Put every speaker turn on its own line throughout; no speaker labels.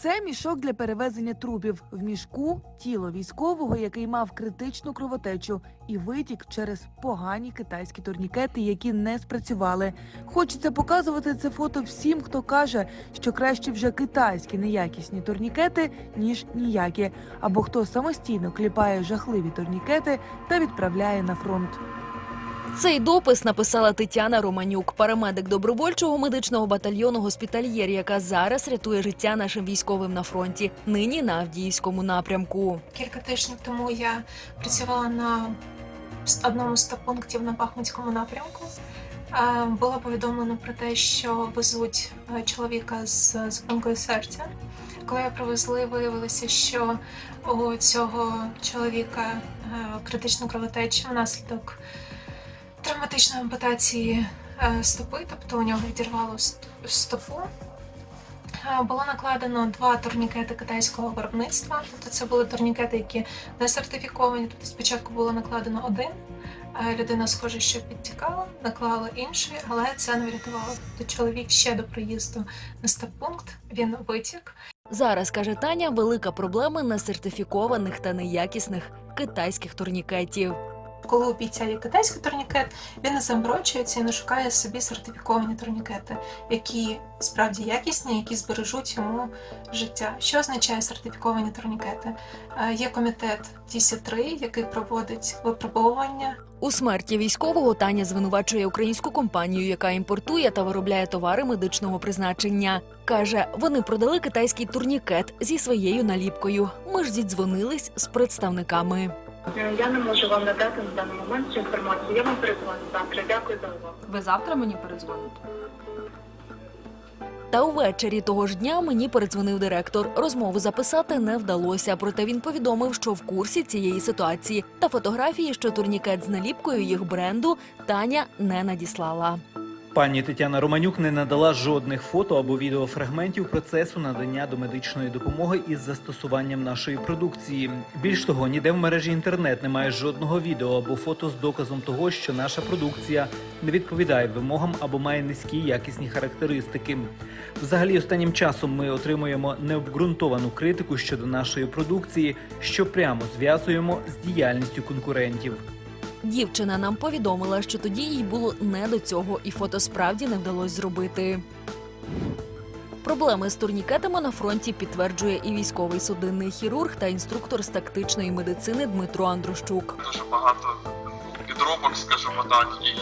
Це мішок для перевезення трупів. В мішку тіло військового, який мав критичну кровотечу, і витік через погані китайські турнікети, які не спрацювали. Хочеться показувати це фото всім, хто каже, що краще вже китайські неякісні турнікети, ніж ніякі, або хто самостійно кліпає жахливі турнікети та відправляє на фронт.
Цей допис написала Тетяна Романюк, парамедик добровольчого медичного батальйону Госпітальєр, яка зараз рятує життя нашим військовим на фронті, нині на Авдіївському напрямку.
Кілька тижнів тому я працювала на одному з пунктів на Бахмутському напрямку. Е, Було повідомлено про те, що везуть е, чоловіка з зупинкою серця. Коли я привезли, виявилося, що у цього чоловіка е, критична кровотеча внаслідок травматичної ампутації е, стопи, тобто у нього відірвало стопу. Е, Було накладено два турнікети китайського виробництва. Тобто це були турнікети, які не сертифіковані. Тобто спочатку було накладено один. е, Людина, схоже, що підтікала, наклала інший, але це не врятувало. Тобто чоловік ще до приїзду на стаб-пункт він витік.
Зараз каже Таня, велика проблема несертифікованих та неякісних китайських турнікетів.
Коли у бійця є китайський турнікет, він не заморочується і не шукає собі сертифіковані турнікети, які справді якісні, які збережуть йому життя. Що означає сертифіковані турнікети? Е, Є комітет ТІСІ-3, який проводить випробовування
У смерті військового Таня звинувачує українську компанію, яка імпортує та виробляє товари медичного призначення. Каже, вони продали китайський турнікет зі своєю наліпкою. Ми ж зідзвонились з представниками.
Я не можу вам надати на даний момент цю інформацію. Я вам перезвоню завтра. Дякую за увагу.
Ви завтра мені передзвоните?
Та увечері того ж дня мені передзвонив директор. Розмову записати не вдалося, проте він повідомив, що в курсі цієї ситуації та фотографії, що турнікет з наліпкою їх бренду Таня не надіслала.
Пані Тетяна Романюк не надала жодних фото або відеофрагментів процесу надання домедичної допомоги із застосуванням нашої продукції. Більш того, ніде в мережі інтернет немає жодного відео або фото з доказом того, що наша продукція не відповідає вимогам або має низькі якісні характеристики. Взагалі, останнім часом ми отримуємо необґрунтовану критику щодо нашої продукції, що прямо зв'язуємо з діяльністю конкурентів.
Дівчина нам повідомила, що тоді їй було не до цього, і фото справді не вдалося зробити. Проблеми з турнікетами на фронті підтверджує і військовий судинний хірург та інструктор з тактичної медицини Дмитро Андрущук.
дуже багато підробок, скажімо так, і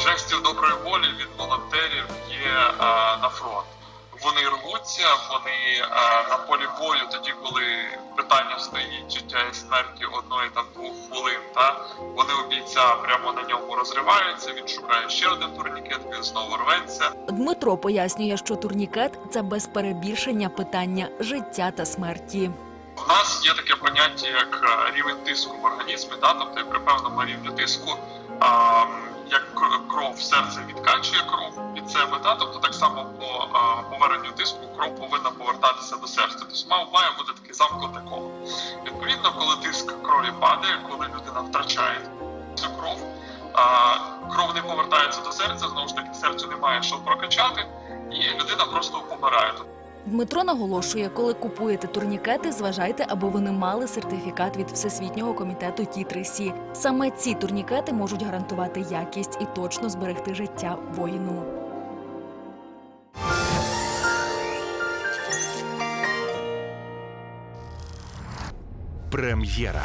жестів доброї волі від волонтерів є е, на фронт. Вони рвуться, вони е, на полі бою, тоді коли життя і смерті одної там двох хвилин, та вони у бійця прямо на ньому розриваються. Він шукає ще один турнікет, він знову рветься.
Дмитро пояснює, що турнікет це без перебільшення питання життя та смерті.
У нас є таке поняття, як е, рівень тиску в організмі, да? тобто при певному рівні тиску, а, як кр- кров серце відкачує кров від себе, да? тобто так само по поверненню тиску кров повинна повертатися до серця. Тобто має бути такий замкнутий коло. Відповідно, коли тиск крові падає, коли людина втрачає цю кров, кров не повертається до серця, знову ж таки серцю немає що прокачати, і людина просто помирає.
Дмитро наголошує, коли купуєте турнікети, зважайте, аби вони мали сертифікат від Всесвітнього комітету Ті-3Сі. Саме ці турнікети можуть гарантувати якість і точно зберегти життя воїну.
Прем'єра.